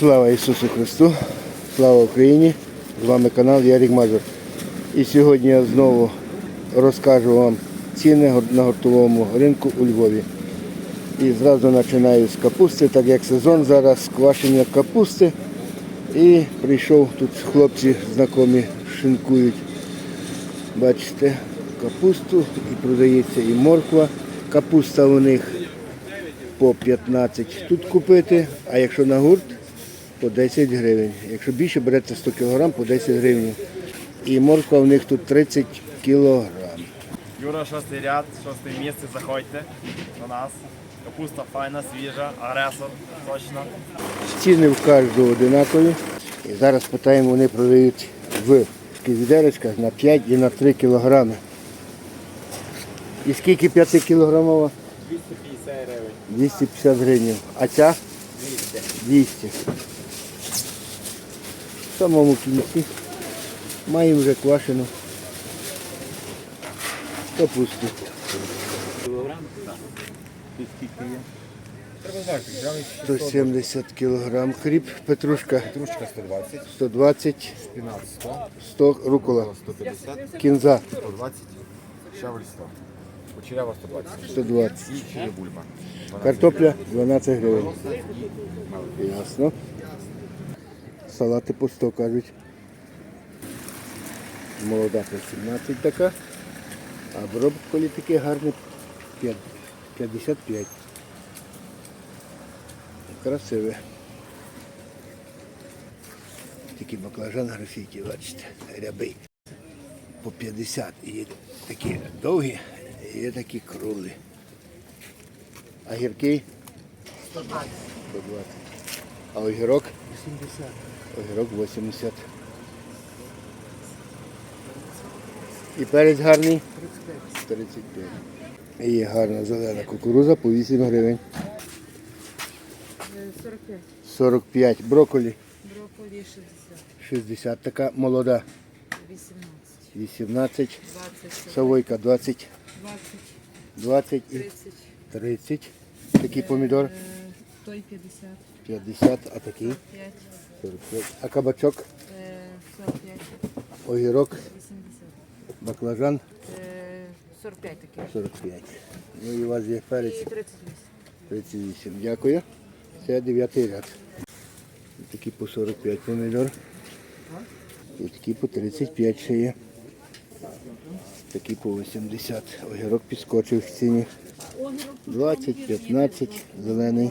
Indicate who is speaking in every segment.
Speaker 1: Слава Ісусу Христу, слава Україні! З вами канал Ярік Мазур. І сьогодні я знову розкажу вам ціни на гуртовому ринку у Львові. І зразу починаю з капусти, так як сезон зараз квашення капусти. І прийшов тут хлопці знайомі шинкують. Бачите, капусту і продається і морква. Капуста у них по 15 тут купити, а якщо на гурт по 10 гривень. Якщо більше берете 100 кг, по 10 гривень. І морква у них тут 30 кг.
Speaker 2: Юра, шостий ряд, шосте місце, заходьте до нас. Капуста файна, свіжа, агресор, точно.
Speaker 1: Ціни в кожного одинакові. І зараз питаємо, вони продають в відерочках на 5 і на 3 кілограми. І скільки 5 кілограмова?
Speaker 2: 250 гривень.
Speaker 1: 250 гривень. А ця? 200. В самому кінці. Маємо вже квашену. Капусту.
Speaker 3: Знати, грамів
Speaker 1: 170 кілограм. Хріб, петрушка.
Speaker 3: Петрушка 120,
Speaker 1: 120,
Speaker 3: шпінат 100,
Speaker 1: 100 рукола,
Speaker 3: 150,
Speaker 1: кінза.
Speaker 3: 120, щавель 100, кучерява 120
Speaker 1: 120.
Speaker 3: і чия бульба.
Speaker 1: Картопля 12 гривень. Ясно. Салати по 100 кажуть. Молода по 17 така. А брокколі таке гарне 55. Красиве. Такі баклажан графіті, бачите, рябий. По 50. І є такі довгі, і є такі круглі. А гіркий? 120. 120. А огірок? 80. Огірок 80. І перець гарний? 35. 35. І є гарна зелена кукуруза по 8 гривень.
Speaker 4: 45.
Speaker 1: 45. Брокколі
Speaker 4: Брокколі 60.
Speaker 1: 60. Така молода
Speaker 4: 18.
Speaker 1: 18.
Speaker 4: 20.
Speaker 1: Савойка 20.
Speaker 4: 20.
Speaker 1: 20 і
Speaker 4: 30.
Speaker 1: 30. Такий помідор
Speaker 4: Е, Той 50.
Speaker 1: 50, а такий
Speaker 4: 45.
Speaker 1: 45. А кабачок,
Speaker 4: е, 45.
Speaker 1: огірок,
Speaker 4: 80.
Speaker 1: баклажан
Speaker 4: Е, 45 таке.
Speaker 1: 45. Ну і у вас є перець?
Speaker 4: І 38.
Speaker 1: 38. Дякую. Це дев'ятий ряд. Такі по 45 помідор. І такі по 35 ще є. Такі по 80. Огірок підскочив в ціні. 20, 15, зелений.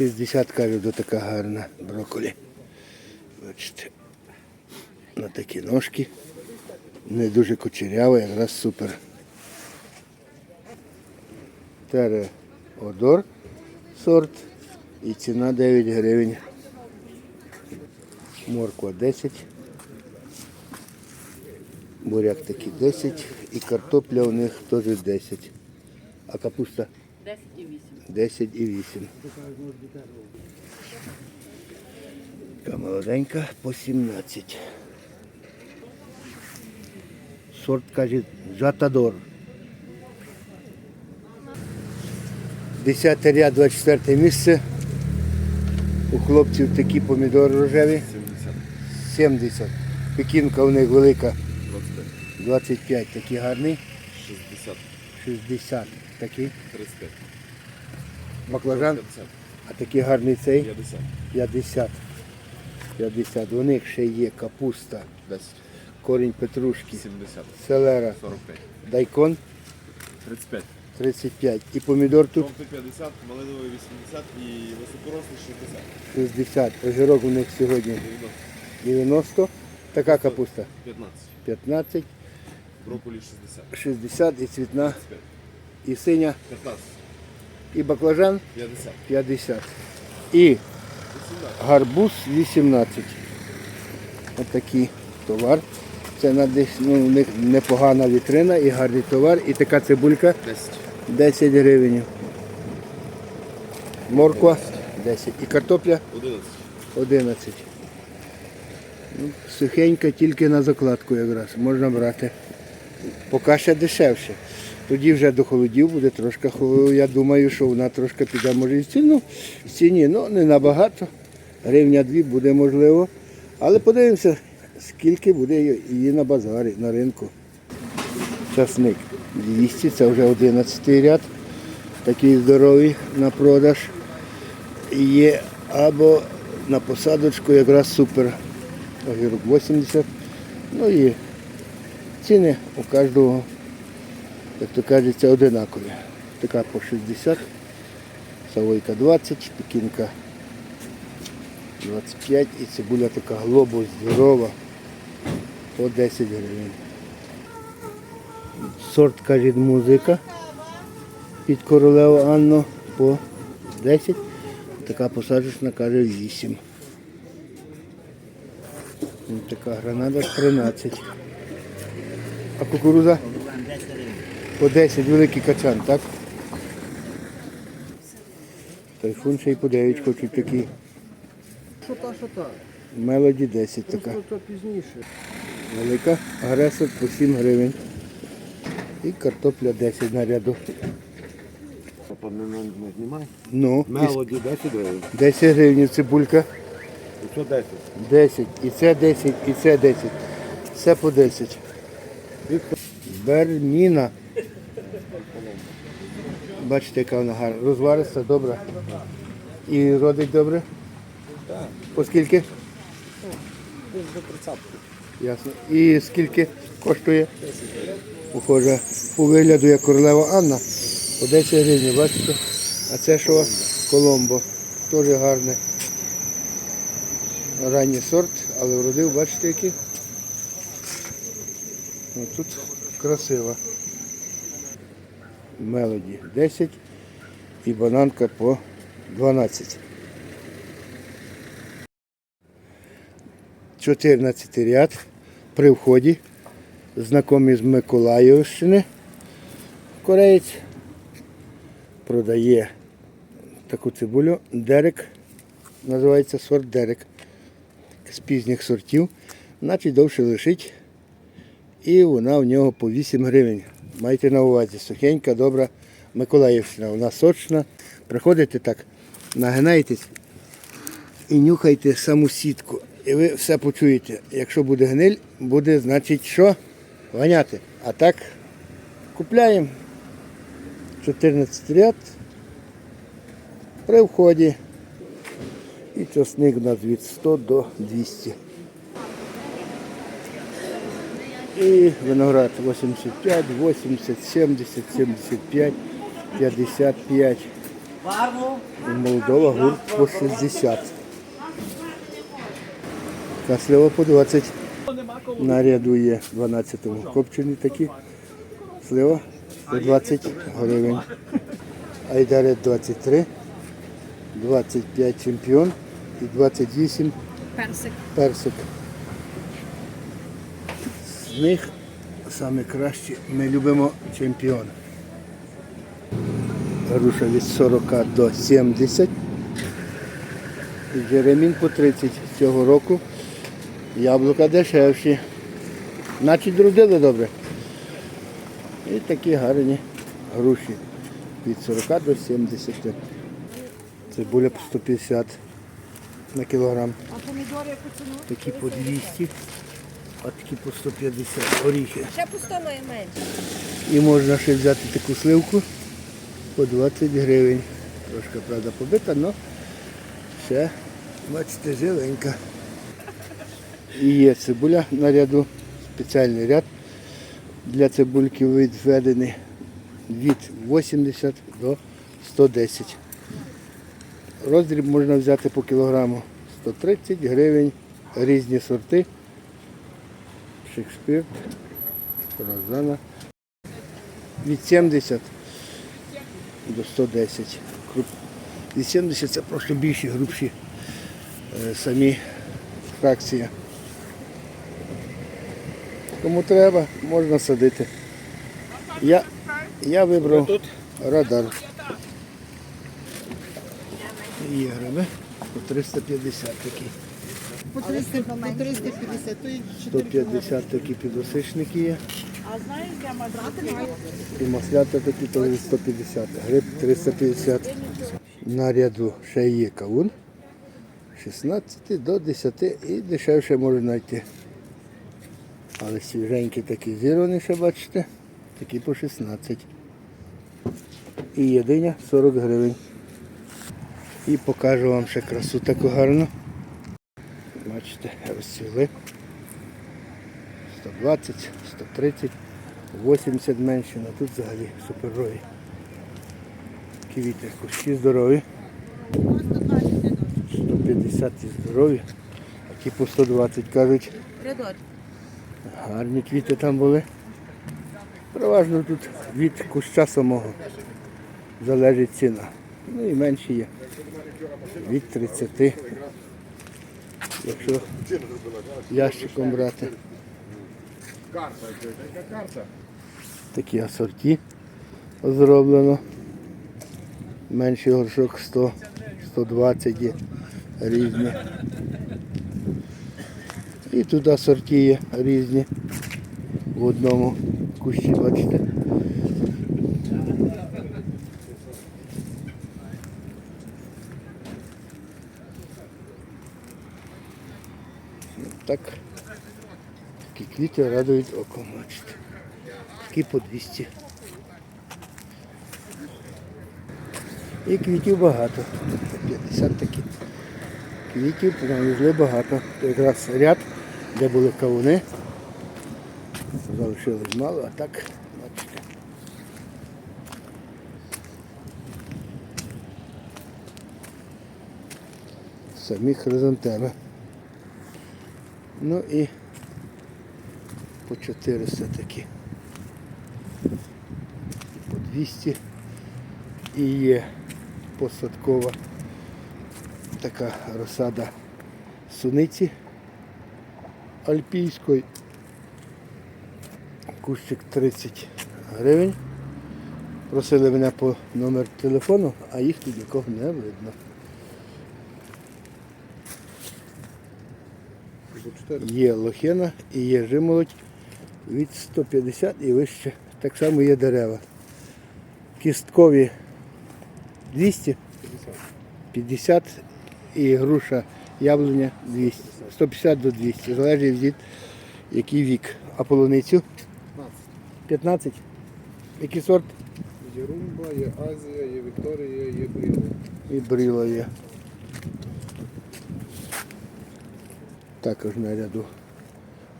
Speaker 1: 60 кажуть, до така гарна брокколі. Бачите. На такі ножки. Не дуже кучерява, якраз супер. Тереодор сорт і ціна 9 гривень. Морква 10. Буряк такий 10 і картопля у них теж 10. А капуста
Speaker 4: 10 і 8.
Speaker 1: 10 і 8. Така молоденька по 17. Сорт каже Жатадор. 10 ряд, 24 місце. У хлопців такі помідори рожеві.
Speaker 3: 70,
Speaker 1: 70. Пекінка у них велика.
Speaker 3: 25,
Speaker 1: 25. Такий гарний.
Speaker 3: 60,
Speaker 1: 60. Такий.
Speaker 3: 35,
Speaker 1: Баклажан. А такий гарний цей.
Speaker 3: 50,
Speaker 1: 50. 50. У них ще є капуста,
Speaker 3: 10,
Speaker 1: корінь петрушки,
Speaker 3: 70,
Speaker 1: селера,
Speaker 3: 45,
Speaker 1: дайкон.
Speaker 3: 35,
Speaker 1: 35. І помідор тут?
Speaker 3: Жовтий 50, малиновий 80 і високорослий 60,
Speaker 1: 60. Огірок у них сьогодні
Speaker 3: 90,
Speaker 1: 90. Така капуста?
Speaker 3: 15,
Speaker 1: 15,
Speaker 3: брокколі 60,
Speaker 1: 60 і цвітна,
Speaker 3: 25,
Speaker 1: і синя,
Speaker 3: 15,
Speaker 1: і баклажан
Speaker 3: 50,
Speaker 1: 50. І гарбуз 18. Отакий товар. Це на десь, ну, непогана вітрина і гарний товар. І така цибулька
Speaker 3: 10,
Speaker 1: 10 гривень. Морква 10. І картопля
Speaker 3: 11,
Speaker 1: 11. Ну, сухенька тільки на закладку якраз можна брати. Поки ще дешевше. Тоді вже до холодів буде трошки, я думаю, що вона трошки піде, може, в ціну, в ціні, ну не набагато. Гривня дві буде можливо. Але подивимося, скільки буде її на базарі, на ринку. Часник 200, це вже 11 ряд. Такий здоровий на продаж. Є або на посадочку якраз супер. Огірок 80. Ну і ціни у кожного, як то кажеться, одинакові. Така по 60, савойка 20, пекінка 25 і цибуля така глобус здорова по 10 гривень. Сорт, каже, музика під королеву Анну по 10. Така посаджечна каже 8. Така гранада 13. А кукуруза? По 10, великий качан, так? Тайфун ще й по 9 хочуть такі.
Speaker 5: Що та, що та?
Speaker 1: Мелоді 10 така.
Speaker 5: Просто то пізніше.
Speaker 1: Велика агресор по 7 гривень. І картопля 10 на ряду.
Speaker 5: Не, не, не знімай.
Speaker 1: Ну, і
Speaker 5: Мелоді 10 гривень.
Speaker 1: 10 гривень цибулька.
Speaker 5: І що 10?
Speaker 1: 10. І це 10, і це 10. Все по 10. Берніна. Бачите, яка вона гарна. Розвариста, добра. І родить добре? Так. По скільки?
Speaker 5: До 30.
Speaker 1: Ясно. І скільки коштує? Похоже, по вигляду як королева Анна. По 10 гривень, бачите? А це що? Коломбо. Теж гарне. Ранній сорт, але вродив, бачите який? Тут красиво. Мелоді 10 і бананка по 12. 14 ряд при вході. Знайомий з Миколаївщини. Кореєць продає таку цибулю. Дерек. Називається сорт Дерек. З пізніх сортів. Значить довше лишить. І вона в нього по 8 гривень. Майте на увазі, сухенька, добра Миколаївщина. Вона сочна. Приходите так, нагинаєтесь і нюхайте саму сітку. І ви все почуєте. Якщо буде гниль, буде, значить, що? Ганяти. А так купляємо 14 ряд при вході. І часник у нас від 100 до 200. І виноград 85, 80, 70, 75, 55. І Молдова гурт по 60. Каслева по 20. На ряду є 12-му копчені такі. Слива по 20 гривень. Айдарет 23, 25 чемпіон і 28
Speaker 4: Персик.
Speaker 1: персик. З них саме кращі ми любимо чемпіон. Груша від 40 до 70. І Джеремін по 30 цього року. Яблука дешевші. Значить родили добре. І такі гарні груші. Від 40 до 70. Цибуля по 150 на кілограм.
Speaker 4: А помідори яку ціну?
Speaker 1: Такі по 200, а такі по 150 оріхи.
Speaker 4: Ще по 100 має менше.
Speaker 1: І можна ще взяти таку сливку по 20 гривень. Трошки, правда, побита, але ще, бачите, живенька. І є цибуля на ряду, спеціальний ряд для цибульки відведений від 80 до 110. Роздріб можна взяти по кілограму 130 гривень, різні сорти. Шекспір, Розана. Від 70 до 110. Від 70 це просто більші, грубші е, самі фракції. Кому треба, можна садити. Я, я вибрав радар. Є гриби по 350 такі.
Speaker 6: По 300, по 350, то й
Speaker 1: 150 такі підосичники є.
Speaker 4: А знаєш, де мати?
Speaker 1: І маслята такі теж 150, гриб 350. На ряду ще є кавун. 16 до 10 і дешевше можна знайти. Але свіженькі такі зірвані ще бачите, такі по 16. І єдиня 40 гривень. І покажу вам ще красу таку гарну. Бачите, розцвіли. 120, 130, 80 менше, але тут взагалі суперові. Квіти, кущі здорові. 150 і здорові, а ті по 120 кажуть. Гарні квіти там були. Переважно тут від куща самого залежить ціна. Ну і менші є. Від 30. Якщо ящиком брати. Такі асорті зроблено. Менший горшок 100, 120 є різні. І тут асорті є різні. В одному кущі, бачите. Так. Такі квіти радують око, бачите. Такі по 200. І квітів багато. По 50 такі. Квітів привезли багато. Якраз ряд, де були кавуни. Залишилось мало, а так, бачите. Самі хризантеми. Ну і по 400 такі. По 200. І є посадкова така розсада суниці альпійської. Кущик 30 гривень. Просили мене по номер телефону, а їх тут нікого не видно. Є лохина і є жимолодь від 150 і вище. Так само є дерева. Кісткові 200, 50 і груша яблуня 200. 150 до 200. Залежить від який вік. А полуницю? 15. Який сорт?
Speaker 3: Є Румба, є Азія, є Вікторія, є Бріло.
Speaker 1: І бріло є. Також на ряду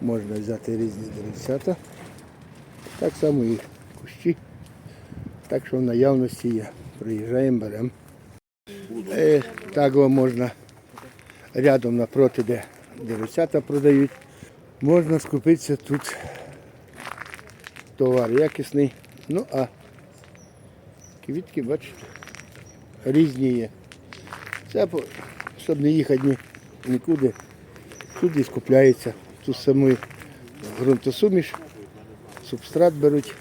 Speaker 1: можна взяти різні деревцята. Так само і кущі. Так що в наявності є. Приїжджаємо, беремо. Е, так можна рядом напроти, де деревцята продають. Можна скупитися тут товар якісний. Ну а квітки, бачите, різні є. Це щоб не їхати ні, нікуди. Тут і скупляється. Тут самий ґрунтосуміш, субстрат беруть.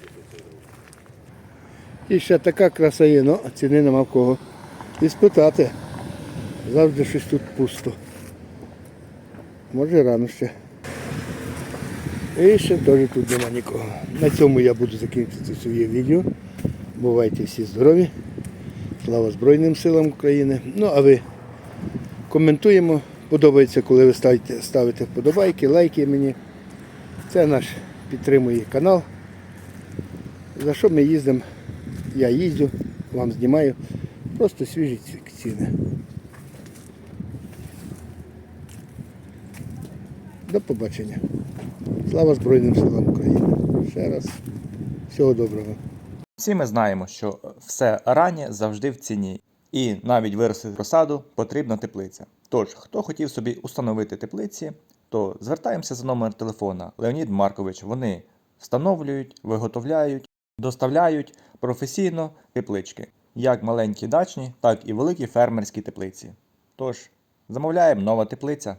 Speaker 1: І ще така краса є, ну, а ціни нема в кого. І спитати. Завжди щось тут пусто. Може рано ще. І ще теж тут нема нікого. На цьому я буду закінчити своє відео. Бувайте всі здорові. Слава Збройним силам України. Ну а ви коментуємо. Подобається, коли ви ставите, ставите вподобайки, лайки мені. Це наш підтримує канал. За що ми їздимо? Я їздю, вам знімаю. Просто свіжі ціни. До побачення. Слава Збройним силам України. Ще раз. Всього доброго.
Speaker 6: Всі ми знаємо, що все раннє завжди в ціні, і навіть виростити розсаду потрібна теплиця. Тож, хто хотів собі установити теплиці, то звертаємося за номер телефона Леонід Маркович. Вони встановлюють, виготовляють, доставляють професійно теплички, як маленькі дачні, так і великі фермерські теплиці. Тож, замовляємо нова теплиця.